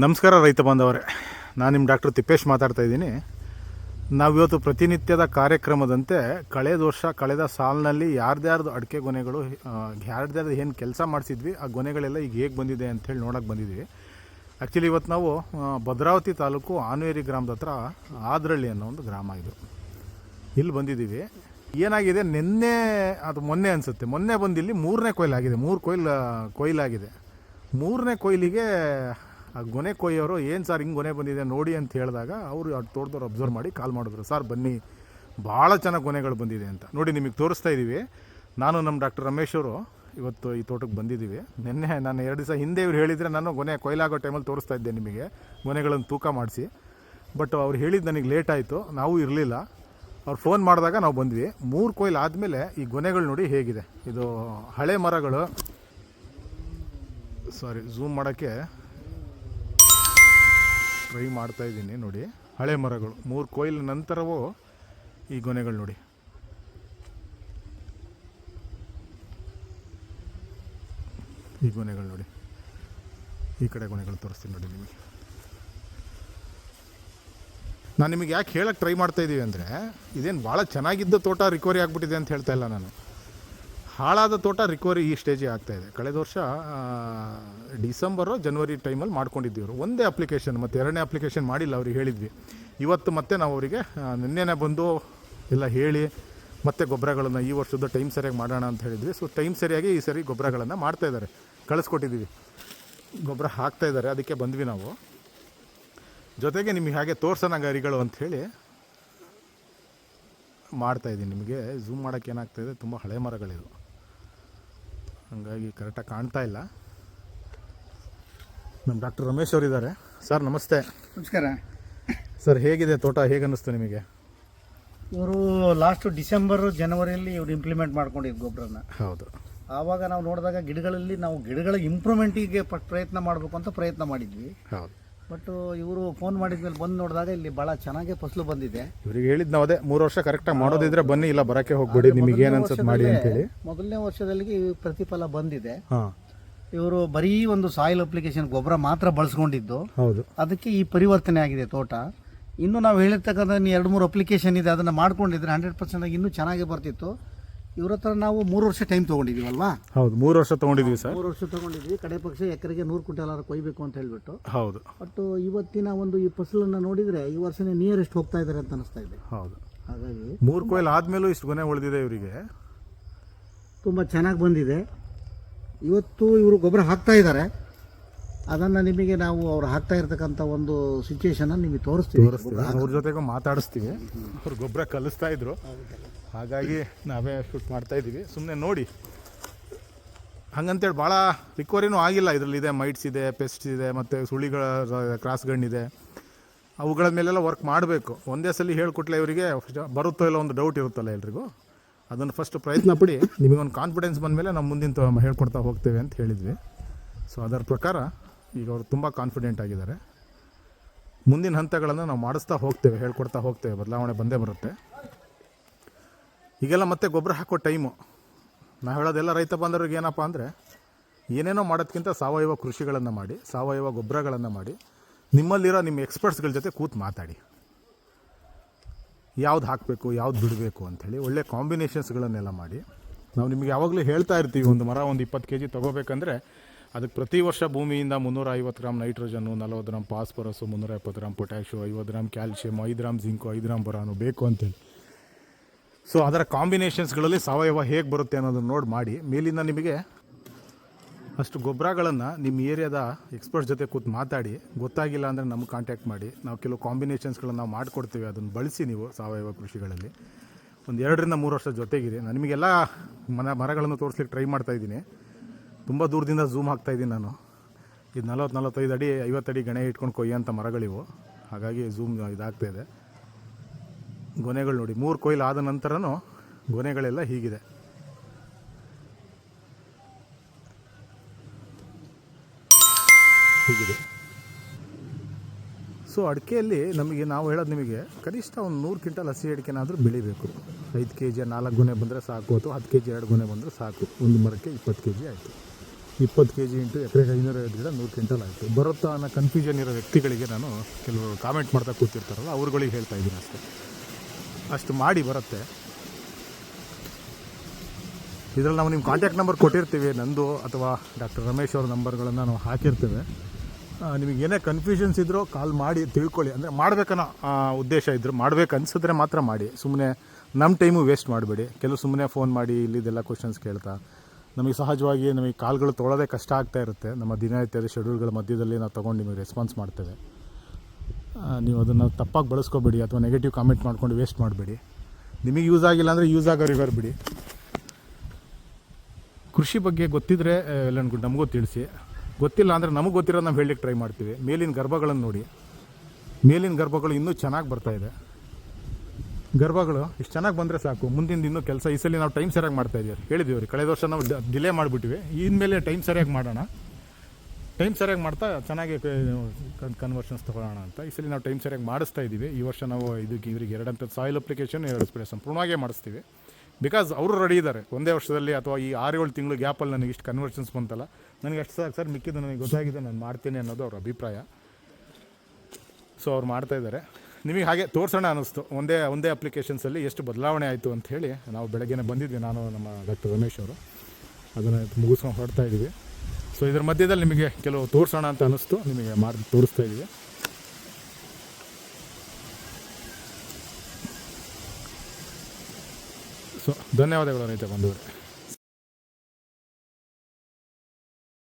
ನಮಸ್ಕಾರ ರೈತ ಬಾಂಧವರೇ. ನಾನು ನಿಮ್ಮ ಡಾಕ್ಟರ್ ತಿಪ್ಪೇಶ್ ಮಾತಾಡ್ತಾ ಇದ್ದೀನಿ. ನಾವಿವತ್ತು ಪ್ರತಿನಿತ್ಯದ ಕಾರ್ಯಕ್ರಮದಂತೆ ಕಳೆದ ವರ್ಷ ಕಳೆದ ಸಾಲಿನಲ್ಲಿ ಯಾರ್ದ್ಯಾರ್ದು ಅಡಿಕೆ ಗೊನೆಗಳು ಯಾರ್ದ್ಯಾರ್ದು ಏನು ಕೆಲಸ ಮಾಡಿಸಿದ್ವಿ, ಆ ಗೊನೆಗಳೆಲ್ಲ ಈಗ ಹೇಗೆ ಬಂದಿದೆ ಅಂಥೇಳಿ ನೋಡೋಕೆ ಬಂದಿದ್ದೀವಿ ಆ್ಯಕ್ಚುಲಿ ಇವತ್ತು ನಾವು ಭದ್ರಾವತಿ ತಾಲೂಕು ಆನೇರಿ ಗ್ರಾಮದ ಹತ್ರ ಆದ್ರಳ್ಳಿ ಅನ್ನೋ ಒಂದು ಗ್ರಾಮ ಇದು. ಇಲ್ಲಿ ಬಂದಿದ್ದೀವಿ ಏನಾಗಿದೆ, ನಿನ್ನೆ, ಅದು ಮೊನ್ನೆ ಅನಿಸುತ್ತೆ. ಮೊನ್ನೆ ಬಂದಿಲ್ಲಿ ಮೂರನೇ ಕೊಯ್ಲಾಗಿದೆ. ಮೂರು ಕೊಯ್ಲು ಕೊಯ್ಲಾಗಿದೆ. ಮೂರನೇ ಕೊಯ್ಲಿಗೆ ಆ ಗೊನೆ ಕೊಯ್ಯೋರು ಏನು ಸರ್ ಹಿಂಗೆ ಗೊನೆ ಬಂದಿದೆ ನೋಡಿ ಅಂತ ಹೇಳಿದಾಗ ಅವರು ಅದು ತೋಟದವ್ರು ಅಬ್ಸರ್ವ್ ಮಾಡಿ ಕಾಲ್ ಮಾಡಿದ್ರು, ಸರ್ ಬನ್ನಿ, ಭಾಳ ಚೆನ್ನಾಗಿ ಗೊನೆಗಳು ಬಂದಿದೆ ಅಂತ. ನೋಡಿ ನಿಮಗೆ ತೋರಿಸ್ತಾ ಇದ್ದೀವಿ ನಾನು ನಮ್ಮ ಡಾಕ್ಟರ್ ರಮೇಶ್ ಅವರು ಇವತ್ತು ಈ ತೋಟಕ್ಕೆ ಬಂದಿದ್ದೀವಿ ನಿನ್ನೆ ನಾನು ಎರಡು ದಿವಸ ಹಿಂದೆ ಇವ್ರು ಹೇಳಿದರೆ ನಾನು ಗೊನೆ ಕೊಯ್ಲಾಗೋ ಟೈಮಲ್ಲಿ ತೋರಿಸ್ತಾ ಇದ್ದೆ ನಿಮಗೆ, ಗೊನೆಗಳನ್ನು ತೂಕ ಮಾಡಿಸಿ. ಬಟ್ ಅವ್ರು ಹೇಳಿದ್ದು ನನಗೆ ಲೇಟ್ ಆಯಿತು, ನಾವು ಇರಲಿಲ್ಲ. ಅವ್ರು ಫೋನ್ ಮಾಡಿದಾಗ ನಾವು ಬಂದ್ವಿ. ಮೂರು ಕೊಯ್ಲು ಆದಮೇಲೆ ಈ ಗೊನೆಗಳು ನೋಡಿ ಹೇಗಿದೆ. ಇದು ಹಳೆ ಮರಗಳು. ಸಾರಿ, ಝೂಮ್ ಮಾಡೋಕ್ಕೆ ಟ್ರೈ ಮಾಡ್ತಾ ಇದ್ದೀನಿ ನೋಡಿ. ಹಳೆ ಮರಗಳು. ಮೂರು ಕೊಯ್ಲ ನಂತರವೂ ಈ ಗೊನೆಗಳು ನೋಡಿ. ಈ ಗೊನೆಗಳು ನೋಡಿ. ಈ ಕಡೆ ಗೊನೆಗಳು ತೋರಿಸ್ತೀನಿ ನೋಡಿ ನಿಮಗೆ. ನಾನು ನಿಮಗೆ ಯಾಕೆ ಹೇಳಕ್ಕೆ ಟ್ರೈ ಮಾಡ್ತಾ ಇದ್ದೀವಿ ಅಂದರೆ, ಇದೇನು ಭಾಳ ಚೆನ್ನಾಗಿದ್ದ ತೋಟ ರಿಕವರಿ ಆಗಿಬಿಟ್ಟಿದೆ ಅಂತ ಹೇಳ್ತಾ ಇಲ್ಲ ನಾನು. ಹಾಳಾದ ತೋಟ ರಿಕವರಿ ಈ ಸ್ಟೇಜಿಗೆ ಆಗ್ತಾ ಇದೆ. ಕಳೆದ ವರ್ಷ ಡಿಸೆಂಬರು ಜನವರಿ ಟೈಮಲ್ಲಿ ಮಾಡ್ಕೊಂಡಿದ್ದೀವ್ರು. ಒಂದೇ ಅಪ್ಲಿಕೇಶನ್ ಮತ್ತು ಎರಡನೇ ಅಪ್ಲಿಕೇಶನ್ ಮಾಡಿಲ್ಲ ಅವ್ರಿಗೆ ಹೇಳಿದ್ವಿ. ಇವತ್ತು ಮತ್ತೆ ನಾವು ಅವರಿಗೆ ನಿನ್ನೆನೇ ಬಂದು ಎಲ್ಲ ಹೇಳಿ, ಮತ್ತೆ ಗೊಬ್ಬರಗಳನ್ನು ಈ ವರ್ಷದ ಟೈಮ್ ಸರಿಯಾಗಿ ಮಾಡೋಣ ಅಂತ ಹೇಳಿದ್ವಿ. ಸೊ ಟೈಮ್ ಸರಿಯಾಗಿ ಈ ಸರಿ ಗೊಬ್ಬರಗಳನ್ನು ಮಾಡ್ತಾ ಇದ್ದಾರೆ. ಕಳಿಸ್ಕೊಟ್ಟಿದ್ದೀವಿ. ಗೊಬ್ಬರ ಹಾಕ್ತಾ ಇದ್ದಾರೆ. ಅದಕ್ಕೆ ಬಂದ್ವಿ ನಾವು. ಜೊತೆಗೆ ನಿಮಗೆ ಹಾಗೆ ತೋರ್ಸೋಣ ಗರಿಗಳು ಅಂಥೇಳಿ ಮಾಡ್ತಾ ಇದ್ದೀನಿ ನಿಮಗೆ. ಝೂಮ್ ಮಾಡೋಕ್ಕೆ ಏನಾಗ್ತಾಯಿದೆ ತುಂಬ ಹಳೆ ಮರಗಳಿದು. ಹಾಗಾಗಿ ಕರೆಕ್ಟಾಗಿ ಕಾಣ್ತಾ ಇಲ್ಲ. ನಮ್ಮ ಡಾಕ್ಟರ್ ರಮೇಶ್ ಅವರಿದ್ದಾರೆ. ಸರ್ ನಮಸ್ತೆ. ನಮಸ್ಕಾರ. ಸರ್ ಹೇಗಿದೆ ತೋಟ? ಹೇಗೆ ಅನ್ನಿಸ್ತು ನಿಮಗೆ? ಇವರು ಲಾಸ್ಟ್ ಡಿಸೆಂಬರ್ ಜನವರಿಯಲ್ಲಿ ಇವರು ಇಂಪ್ಲಿಮೆಂಟ್ ಮಾಡ್ಕೊಂಡಿದ್ದು ಗೊಬ್ಬರನ ಹೌದು. ಆವಾಗ ನಾವು ನೋಡಿದಾಗ ಗಿಡಗಳಲ್ಲಿ ನಾವು ಗಿಡಗಳ ಇಂಪ್ರೂವ್ಮೆಂಟಿಗೆ ಪ್ರಯತ್ನ ಮಾಡಬೇಕು ಅಂತ ಪ್ರಯತ್ನ ಮಾಡಿದ್ವಿ. ಹೌದು. ಬಟ್ ಇವರು ಫೋನ್ ಮಾಡಿದ್ಮೇಲೆ ಬಂದು ನೋಡಿದಾಗ ಇಲ್ಲಿ ಭಾಳ ಚೆನ್ನಾಗೇ ಫಸಲು ಬಂದಿದೆ. ಇವ್ರಿಗೆ ಹೇಳಿದ್ ನಾವು ಅದೇ ಮೂರು ವರ್ಷ ಕರೆಕ್ಟಾಗಿ ಮಾಡೋದಿದ್ರೆ ಬನ್ನಿ ಇಲ್ಲ ಬರಕ್ಕೆ ಹೋಗ್ಬೇಡಿ ನಿಮಗೆ ಏನು ಅನ್ಸುತ್ತೆ ಮಾಡಿ ಅಂತೇಳಿ ಮೊದಲನೇ ವರ್ಷದಲ್ಲಿ ಪ್ರತಿಫಲ ಬಂದಿದೆ. ಹಾಂ. ಇವರು ಬರೀ ಒಂದು ಸಾಯಿಲ್ ಅಪ್ಲಿಕೇಶನ್ ಗೊಬ್ಬರ ಮಾತ್ರ ಬಳಸ್ಕೊಂಡಿದ್ದು. ಹೌದು. ಅದಕ್ಕೆ ಈ ಪರಿವರ್ತನೆ ಆಗಿದೆ ತೋಟ. ಇನ್ನು ನಾವು ಹೇಳಿರ್ತಕ್ಕಂಥ ಎರಡು ಮೂರು ಅಪ್ಲಿಕೇಶನ್ ಇದೆ ಅದನ್ನು ಮಾಡ್ಕೊಂಡಿದ್ರೆ ಹಂಡ್ರೆಡ್ ಪರ್ಸೆಂಟ್ ಇನ್ನೂ ಚೆನ್ನಾಗಿ ಬರ್ತಿತ್ತು. ಇವ್ರ ಹತ್ರ ನಾವು ಮೂರು ವರ್ಷ ಟೈಮ್ ತೊಗೊಂಡಿದ್ದೀವಲ್ವಾ? ಹೌದು ಮೂರು ವರ್ಷ ತೊಗೊಂಡಿದ್ವಿ ಸರ್. ಮೂರು ವರ್ಷ ತಗೊಂಡಿದ್ವಿ ಕಡೆ ಪಕ್ಷ ಎಕರೆಗೆ ನೂರು ಕ್ವಿಂಟಲ್ ಕೊಯ್ಬೇಕು ಅಂತ ಹೇಳ್ಬಿಟ್ಟು. ಹೌದು. ಬಟ್ ಇವತ್ತಿನ ಒಂದು ಈ ಫಸಲನ್ನು ನೋಡಿದರೆ ಈ ವರ್ಷನೇ ನಿಯರೆಸ್ಟ್ ಹೋಗ್ತಾ ಇದಾರೆ ಅಂತ ಅನಿಸ್ತಾ ಇದೆ. ಹೌದು. ಹಾಗಾಗಿ ಮೂರು ಕೊಯ್ಲು ಆದಮೇಲೂ ಇಷ್ಟು ಗೊನೆ ಉಳಿದಿದೆ ಇವರಿಗೆ. ತುಂಬ ಚೆನ್ನಾಗಿ ಬಂದಿದೆ. ಇವತ್ತು ಇವರು ಗೊಬ್ಬರ ಹಾಕ್ತಾ ಇದ್ದಾರೆ ಅದನ್ನು ನಿಮಗೆ ನಾವು ಅವ್ರು ಹಾಕ್ತಾ ಇರ್ತಕ್ಕಂಥ ಒಂದು ಸಿಚುವೇಶನ್ ನಿಮಗೆ ತೋರಿಸ್ತೀವಿ. ತೋರಿಸ್ತೀವಿ. ಅವ್ರ ಜೊತೆಗೂ ಮಾತಾಡಿಸ್ತೀವಿ. ಅವ್ರು ಗೊಬ್ಬರ ಕಲಿಸ್ತಾ ಇದ್ರು. ಹಾಗಾಗಿ ನಾವೇ ಶೂಟ್ ಮಾಡ್ತಾ ಇದ್ದೀವಿ ಸುಮ್ಮನೆ ನೋಡಿ. ಹಂಗಂತೇಳಿ ಭಾಳ ರಿಕವರಿನೂ ಆಗಿಲ್ಲ. ಇದರಲ್ಲಿ ಇದೆ ಮೈಟ್ಸ್ ಇದೆ ಪೆಸ್ಟ್ ಇದೆ, ಮತ್ತು ಸುಳಿಗಳ ಕ್ರಾಸ್ ಗಣ್ಣಿದೆ ಅವುಗಳ ಮೇಲೆಲ್ಲ ವರ್ಕ್ ಮಾಡಬೇಕು. ಒಂದೇ ಸಲ ಹೇಳ್ಕೊಟ್ಲೆ ಇವರಿಗೆ ಬರುತ್ತೋ ಇಲ್ಲ ಒಂದು ಡೌಟ್ ಇರುತ್ತಲ್ಲ ಎಲ್ರಿಗೂ. ಅದನ್ನು ಫಸ್ಟ್ ಪ್ರಯತ್ನ ಪಡಿ. ನಿಮಗೊಂದು ಕಾನ್ಫಿಡೆನ್ಸ್ ಬಂದಮೇಲೆ ನಾವು ಮುಂದಿನ ಹೇಳ್ಕೊಡ್ತಾ ಹೋಗ್ತೇವೆ ಅಂತ ಹೇಳಿದ್ವಿ. ಸೊ ಅದರ ಪ್ರಕಾರ ಈಗ ಅವರು ತುಂಬ ಕಾನ್ಫಿಡೆಂಟ್ ಆಗಿದ್ದಾರೆ. ಮುಂದಿನ ಹಂತಗಳನ್ನು ನಾವು ಮಾಡಿಸ್ತಾ ಹೋಗ್ತೇವೆ, ಹೇಳ್ಕೊಡ್ತಾ ಹೋಗ್ತೇವೆ, ಬದಲಾವಣೆ ಬಂದೇ ಬರುತ್ತೆ. ಈಗೆಲ್ಲ ಮತ್ತೆ ಗೊಬ್ಬರ ಹಾಕೋ ಟೈಮು ನಾವು ಹೇಳೋದೆಲ್ಲ ರೈತ ಬಾಂಧವ್ರಿಗೆ ಏನಪ್ಪ ಅಂದರೆ, ಏನೇನೋ ಮಾಡೋದಕ್ಕಿಂತ ಸಾವಯವ ಕೃಷಿಗಳನ್ನು ಮಾಡಿ, ಸಾವಯವ ಗೊಬ್ಬರಗಳನ್ನು ಮಾಡಿ, ನಿಮ್ಮಲ್ಲಿರೋ ನಿಮ್ಮ ಎಕ್ಸ್ಪರ್ಟ್ಸ್ಗಳ ಜೊತೆ ಕೂತು ಮಾತಾಡಿ. ಯಾವ್ದು ಹಾಕಬೇಕು, ಯಾವ್ದು ಬಿಡಬೇಕು ಅಂಥೇಳಿ ಒಳ್ಳೆ ಕಾಂಬಿನೇಷನ್ಸ್ಗಳನ್ನೆಲ್ಲ ಮಾಡಿ. ನಾವು ನಿಮಗೆ ಯಾವಾಗಲೂ ಹೇಳ್ತಾ ಇರ್ತೀವಿ, ಒಂದು ಮರ, ಒಂದು ಇಪ್ಪತ್ತು ಕೆ ಜಿ ತೊಗೋಬೇಕಂದ್ರೆ ಅದಕ್ಕೆ ಪ್ರತಿ ವರ್ಷ ಭೂಮಿಯಿಂದ ಮುನ್ನೂರ ಐವತ್ತು ಗ್ರಾಮ್ ನೈಟ್ರೋಜನ್ನು, ನಲವತ್ತು ಗ್ರಾಮ್ ಫಾಸ್ಫರಸ್ಸು ಮುನ್ನೂರ ಎಪ್ಪತ್ತು ಗ್ರಾಮ್ ಪೊಟ್ಯಾಷು ಐವತ್ತು ಗ್ರಾಮ್ ಕ್ಯಾಲ್ಶಿಯಮ್ ಐದು ಗ್ರಾಮ್ ಜಿಂಕು, ಐದು ಗ್ರಾಮ್ ಬರಾನು ಬೇಕು ಅಂತೇಳಿ. ಸೊ ಅದರ ಕಾಂಬಿನೇಷನ್ಸ್ಗಳಲ್ಲಿ ಸಾವಯವ ಹೇಗೆ ಬರುತ್ತೆ ಅನ್ನೋದನ್ನು ನೋಡಿ ಮಾಡಿ. ಮೇಲಿಂದ ನಿಮಗೆ ಅಷ್ಟು ಗೊಬ್ಬರಗಳನ್ನು ನಿಮ್ಮ ಏರಿಯಾದ ಎಕ್ಸ್ಪರ್ಟ್ ಜೊತೆ ಕೂತು ಮಾತಾಡಿ. ಗೊತ್ತಾಗಿಲ್ಲ ಅಂದರೆ ನಮ್ಗೆ ಕಾಂಟ್ಯಾಕ್ಟ್ ಮಾಡಿ. ನಾವು ಕೆಲವು ಕಾಂಬಿನೇಷನ್ಸ್ಗಳನ್ನು ನಾವು ಮಾಡಿಕೊಡ್ತೀವಿ. ಅದನ್ನು ಬಳಸಿ ನೀವು ಸಾವಯವ ಕೃಷಿಗಳಲ್ಲಿ. ಒಂದು ಎರಡರಿಂದ ಮೂರು ವರ್ಷ ಜೊತೆಗಿದೆ ನಾನು ನಿಮಗೆಲ್ಲ ಮನ ಮರಗಳನ್ನು ತೋರಿಸ್ಲಿಕ್ಕೆ ಟ್ರೈ ಮಾಡ್ತಾ ಇದ್ದೀನಿ. ತುಂಬ ದೂರದಿಂದ ಝೂಮ್ ಹಾಕ್ತಾ ಇದ್ದೀನಿ ನಾನು. ಇದು ನಲವತ್ತು ನಲವತ್ತೈದು ಅಡಿ, ಐವತ್ತು ಅಡಿ ಗಣೆ ಇಟ್ಕೊಂಡು ಕೊಯ್ಯೋಂಥ ಮರಗಳಿವು. ಹಾಗಾಗಿ ಝೂಮ್ ಇದಾಗ್ತಾ ಇದೆ. ಗೊನೆಗಳು ನೋಡಿ, ಮೂರು ಕೊಯ್ಲು ಆದ ನಂತರನೂ ಗೊನೆಗಳೆಲ್ಲ ಹೀಗಿದೆ. ಹೀಗಿದೆ. ಸೊ ಅಡಿಕೆಯಲ್ಲಿ ನಮಗೆ, ನಾವು ಹೇಳೋದು ನಿಮಗೆ, ಕನಿಷ್ಠ ಒಂದು ನೂರು ಕ್ವಿಂಟಲ್ ಹಸಿ ಅಡಿಕೆನಾದರೂ ಬೆಳಿಬೇಕು. ಐದು ಕೆ ಜಿ ನಾಲ್ಕು ಗೊನೆ ಬಂದರೆ ಸಾಕು, ಅಥವಾ ಹತ್ತು ಕೆ ಜಿ ಎರಡು ಗೊನೆ ಬಂದರೆ ಸಾಕು. ಒಂದು ಮರಕ್ಕೆ ಇಪ್ಪತ್ತು ಕೆ ಜಿ ಆಯಿತು. ಇಪ್ಪತ್ತು ಕೆ ಜಿ ಇಂಟು ಎಕರೆಗೆ ಐನೂರೈವತ್ತು ಗಿಡ ನೂರು ಕ್ವಿಂಟಲ್ ಆಯಿತು. ಬರುತ್ತಾ ಅನ್ನೋ ಕನ್ಫ್ಯೂಷನ್ ಇರೋ ವ್ಯಕ್ತಿಗಳಿಗೆ ನಾನು ಕೆಲವು ಕಾಮೆಂಟ್ ಮಾಡ್ತಾ ಕೂತಿರ್ತಾರಲ್ಲ, ಅವ್ರುಗಳಿಗೆ ಹೇಳ್ತಾ ಇದ್ದೀನಿ ಅಷ್ಟೇ. ಅಷ್ಟು ಮಾಡಿ ಬರುತ್ತೆ. ಇದರಲ್ಲಿ ನಾವು ನಿಮ್ಮ ಕಾಂಟ್ಯಾಕ್ಟ್ ನಂಬರ್ ಕೊಟ್ಟಿರ್ತೀವಿ, ನಂದು ಅಥವಾ ಡಾಕ್ಟರ್ ರಮೇಶ್ ಅವ್ರ ನಂಬರ್ಗಳನ್ನು ನಾವು ಹಾಕಿರ್ತೇವೆ. ನಿಮಗೆ ಏನೇ ಕನ್ಫ್ಯೂಷನ್ಸ್ ಇದ್ದರೂ ಕಾಲ್ ಮಾಡಿ ತಿಳ್ಕೊಳ್ಳಿ. ಅಂದರೆ ಮಾಡಬೇಕನ್ನೋ ಉದ್ದೇಶ ಇದ್ದರೂ ಮಾಡ್ಬೇಕು ಅನ್ಸಿದ್ರೆ ಮಾತ್ರ ಮಾಡಿ. ಸುಮ್ಮನೆ ನಮ್ಮ ಟೈಮು ವೇಸ್ಟ್ ಮಾಡಬೇಡಿ. ಕೆಲವು ಸುಮ್ಮನೆ ಫೋನ್ ಮಾಡಿ, ಇಲ್ಲಿದೆಲ್ಲ ಕ್ವಶನ್ಸ್ ಕೇಳ್ತಾ ನಮಗೆ ಸಹಜವಾಗಿ ನಮಗೆ ಕಾಲ್ಗಳು ತೊಳೋದೇ ಕಷ್ಟ ಆಗ್ತಾ ಇರುತ್ತೆ. ನಮ್ಮ ದಿನನಿತ್ಯದ ಶೆಡ್ಯೂಲ್ಗಳ ಮಧ್ಯದಲ್ಲಿ ನಾವು ತೊಗೊಂಡು ನಿಮಗೆ ರೆಸ್ಪಾನ್ಸ್ ಮಾಡ್ತೇವೆ. ನೀವು ಅದನ್ನು ತಪ್ಪಾಗಿ ಬಳಸ್ಕೊಬೇಡಿ ಅಥವಾ ನೆಗೆಟಿವ್ ಕಾಮೆಂಟ್ ಮಾಡ್ಕೊಂಡು ವೇಸ್ಟ್ ಮಾಡಬೇಡಿ. ನಿಮಗೆ ಯೂಸ್ ಆಗಿಲ್ಲ ಅಂದರೆ ಯೂಸ್ ಆಗೋರಿಗೋರು ಬಿಡಿ. ಕೃಷಿ ಬಗ್ಗೆ ಗೊತ್ತಿದ್ರೆ ಆ, ಎಲ್ಲ ನಮಗೂ ತಿಳಿಸಿ. ಗೊತ್ತಿಲ್ಲ ಅಂದರೆ ನಮಗೆ ಗೊತ್ತಿರೋದು ನಾವು ಹೇಳಲಿಕ್ಕೆ ಟ್ರೈ ಮಾಡ್ತೀವಿ. ಮೇಲಿನ ಗರ್ಭಗಳನ್ನು ನೋಡಿ. ಮೇಲಿನ ಗರ್ಭಗಳು ಇನ್ನೂ ಚೆನ್ನಾಗಿ ಬರ್ತಾ ಇದೆ. ಗರ್ಭಗಳು ಇಷ್ಟು ಚೆನ್ನಾಗಿ ಬಂದರೆ ಸಾಕು. ಮುಂದಿನ ದಿನ ಕೆಲಸ ಈ ಸಲ ನಾವು ಟೈಮ್ ಸರಿಯಾಗಿ ಮಾಡ್ತಾ ಇದ್ದೀವಿ ಹೇಳಿದ್ದೀವಿ ರೀ ಕಳೆದ ವರ್ಷ ನಾವು ಡಿಲೇ ಮಾಡಿಬಿಟ್ಟಿವಿ. ಇನ್ಮೇಲೆ ಟೈಮ್ ಸರಿಯಾಗಿ ಮಾಡೋಣ. ಟೈಮ್ ಸರಿಯಾಗಿ ಮಾಡ್ತಾ ಚೆನ್ನಾಗಿ ಕನ್ವರ್ಷನ್ಸ್ ತೊಗೊಳ್ಳೋಣ ಅಂತ. ಈ ಸಲ ನಾವು ಟೈಮ್ ಸರಿಯಾಗಿ ಮಾಡಿಸ್ತಾ ಇದ್ದೀವಿ ಈ ವರ್ಷ ನಾವು ಇದಕ್ಕೆ ಇವರಿಗೆ ಎರಡಂತ ಸಾಯಿಲ್ ಅಪ್ಲಿಕೇಶನ್ ಎರಡು ಸ್ಪ್ರೇ ಸಂಪೂರ್ಣವಾಗೇ ಮಾಡಿಸ್ತೀವಿ. ಬಿಕಾಸ್ ಅವರು ರೆಡಿ ಇದ್ದಾರೆ ಒಂದೇ ವರ್ಷದಲ್ಲಿ ಅಥವಾ ಈ ಆರು ಏಳು ತಿಂಗಳು ಗ್ಯಾಪಲ್ಲಿ ನನಗೆ ಇಷ್ಟು ಕನ್ವರ್ಷನ್ಸ್ ಬಂತಲ್ಲ, ನನಗೆ ಅಷ್ಟು ಸಾಕು ಸರ್, ಮಿಕ್ಕಿದ್ದು ನನಗೆ ಗೊತ್ತಾಗಿದೆ, ನಾನು ಮಾಡ್ತೀನಿ ಅನ್ನೋದು ಅವ್ರ ಅಭಿಪ್ರಾಯ. ಸೊ ಅವ್ರು ಮಾಡ್ತಾ ಇದ್ದಾರೆ ನಿಮಗೆ ಹಾಗೆ ತೋರಿಸೋಣ ಅನ್ನಿಸ್ತು. ಒಂದೇ ಒಂದೇ ಅಪ್ಲಿಕೇಶನ್ಸಲ್ಲಿ ಎಷ್ಟು ಬದಲಾವಣೆ ಆಯಿತು ಅಂತ ಹೇಳಿ ನಾವು ಬೆಳಗ್ಗೆನೇ ಬಂದಿದ್ವಿ. ನಾನು, ನಮ್ಮ ಡಾಕ್ಟರ್ ರಮೇಶ್ ಅವರು. ಅದನ್ನು ಮುಗಿಸ್ಕೊಂಡು ಹೊರಡ್ತಾ ಇದ್ದೀವಿ. ಸೊ ಇದ್ರ ಮಧ್ಯದಲ್ಲಿ ನಿಮಗೆ ಕೆಲವು ತೋರಿಸೋಣ ಅಂತ ಅನ್ನಿಸ್ತು. ನಿಮಗೆ ಮಾಡಿ ತೋರಿಸ್ತಾ ಇದ್ದೀವಿ. ಸೊ ಧನ್ಯವಾದಗಳು ರೈತ ಬಂಧುವರೇ.